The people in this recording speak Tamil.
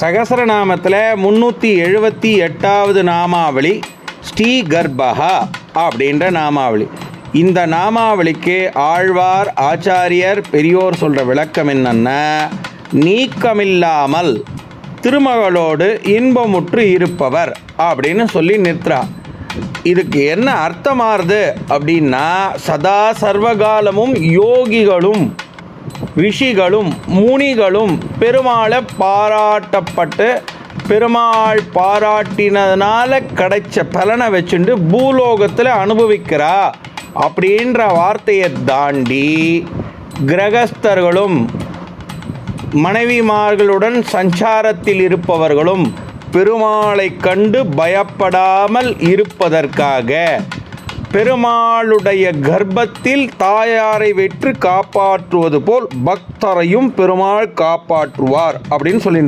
சகசரநாமத்தில் முந்நூற்றி எழுபத்தி எட்டாவது நாமாவளி ஸ்ரீ கர்ப்பகா அப்படின்ற நாமாவளி. இந்த நாமாவளிக்கு ஆழ்வார் ஆச்சாரியர் பெரியோர் சொல்கிற விளக்கம் என்னன்னா நீக்கமில்லாமல் திருமகளோடு இன்பமுற்று இருப்பவர் அப்படின்னு சொல்லி நிறுத்துறா இதுக்கு என்ன அர்த்தமாறுது அப்படின்னா சதா சர்வகாலமும் யோகிகளும் ரிஷிகளும் முனிகளும் பெருமாளை பாராட்டப்பட்டு பெருமாள் பாராட்டினதுனால கிடைச்ச பலனை வச்சுண்டு பூலோகத்தில் அனுபவிக்கிறா அப்படின்ற வார்த்தையை தாண்டி கிரகஸ்தர்களும் மனைவிமார்களுடன் சஞ்சாரத்தில் இருப்பவர்களும் பெருமாளை கண்டு பயப்படாமல் இருப்பதற்காக பெருமாளுடைய கர்ப்பத்தில் தாயாரை வெற்று காப்பாற்றுவது போல் பக்தரையும் பெருமாள் காப்பாற்றுவார் அப்படின்னு சொல்லி